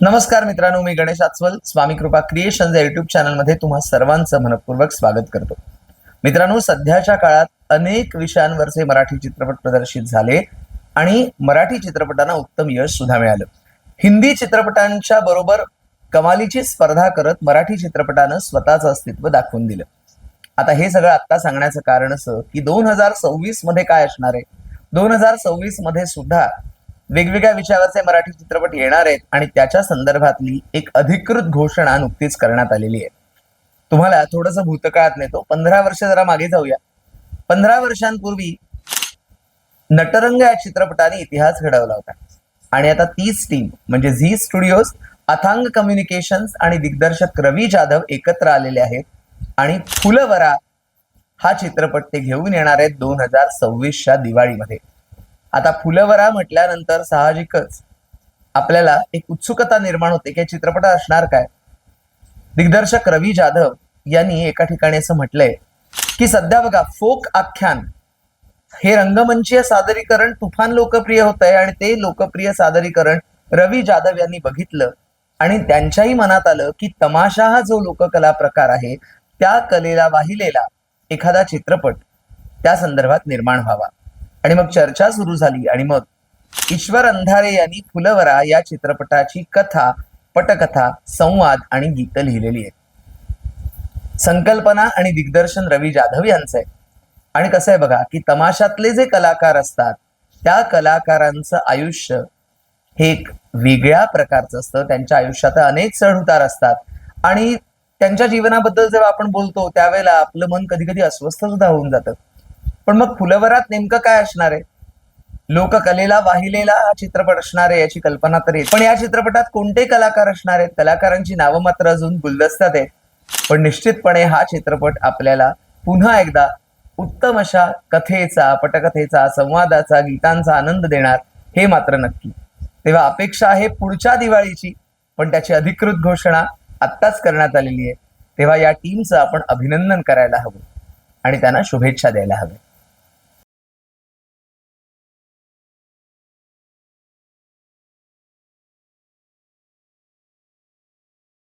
नमस्कार मित्रांनो मी गणेश आचवल. स्वामी कृपा क्रिएशन या युट्यूब चॅनलमध्ये तुम्हा सर्वांचं मनपूर्वक स्वागत करतो. मित्रांनो सध्याच्या काळात अनेक विषयांवरचे मराठी चित्रपट प्रदर्शित झाले आणि मराठी चित्रपटांना उत्तम यश सुद्धा मिळालं. हिंदी चित्रपटांच्या बरोबर कमालीची स्पर्धा करत मराठी चित्रपटानं स्वतःचं अस्तित्व दाखवून दिलं. आता हे सगळं आत्ता सांगण्याचं कारण असं की दोन हजार सव्वीसमध्ये काय असणार आहे? दोन हजार सव्वीसमध्ये सुद्धा वेगवेगळ्या विषयावरचे मराठी चित्रपट येणार आहेत आणि त्याच्या संदर्भातली एक अधिकृत घोषणा नुकतीच करण्यात आलेली आहे. तुम्हाला थोडंसं भूतकाळात नेतो. पंधरा वर्ष जरा मागे जाऊया. पंधरा वर्षांपूर्वी नटरंग या चित्रपटाने इतिहास घडवला होता. आणि आता तीच टीम म्हणजे झी स्टुडिओज अथांग कम्युनिकेशन्स आणि दिग्दर्शक रवी जाधव एकत्र आलेले आहेत. आणि फुलवरा हा चित्रपट ते घेऊन येणार आहेत दोन हजार सव्वीसच्या दिवाळीमध्ये. आता फुलवरा म्हटल्यानंतर साहजिकच आपल्याला एक उत्सुकता निर्माण होते की चित्रपट असणार काय? दिग्दर्शक रवी जाधव यांनी एका ठिकाणी असं म्हटलंय की सध्या बघा फोक आख्यान हे रंगमंचीय सादरीकरण तुफान लोकप्रिय होत आहे आणि ते लोकप्रिय सादरीकरण रवी जाधव यांनी बघितलं आणि त्यांच्याही मनात आलं की तमाशा हा जो लोककला प्रकार आहे त्या कलेला वाहिलेला एखादा चित्रपट त्या संदर्भात निर्माण व्हावा. आणि मग चर्चा सुरू झाली आणि मग ईश्वर अंधारे यांनी फुलवरा या चित्रपटाची कथा पटकथा संवाद आणि गीतं लिहिलेली आहेत. संकल्पना आणि दिग्दर्शन रवी जाधव यांचं आहे. आणि कसं आहे बघा की तमाशातले जे कलाकार असतात त्या कलाकारांचं आयुष्य हे एक वेगळ्या प्रकारचं असतं. त्यांच्या आयुष्यात अनेक चढउतार असतात. आणि त्यांच्या जीवनाबद्दल जेव्हा आपण बोलतो त्यावेळेला आपलं मन कधी कधी अस्वस्थ सुद्धा होऊन जातं. पण मग फुलवरात नेमकं काय असणार आहे? लोककलेला वाहिलेला हा चित्रपट असणार आहे याची कल्पना तरी पण या चित्रपटात कोणते कलाकार असणार आहेत? कलाकारांची नावं मात्र अजून गुलदस्त्यात आहेत. पण निश्चितपणे हा चित्रपट आपल्याला पुन्हा एकदा उत्तम अशा कथेचा पटकथेचा संवादाचा गीतांचा आनंद देणार हे मात्र नक्की. तेव्हा अपेक्षा आहे पुढच्या दिवाळीची पण त्याची अधिकृत घोषणा आत्ताच करण्यात आलेली आहे. तेव्हा या टीमचं आपण अभिनंदन करायला हवं आणि त्यांना शुभेच्छा द्यायला हव्या.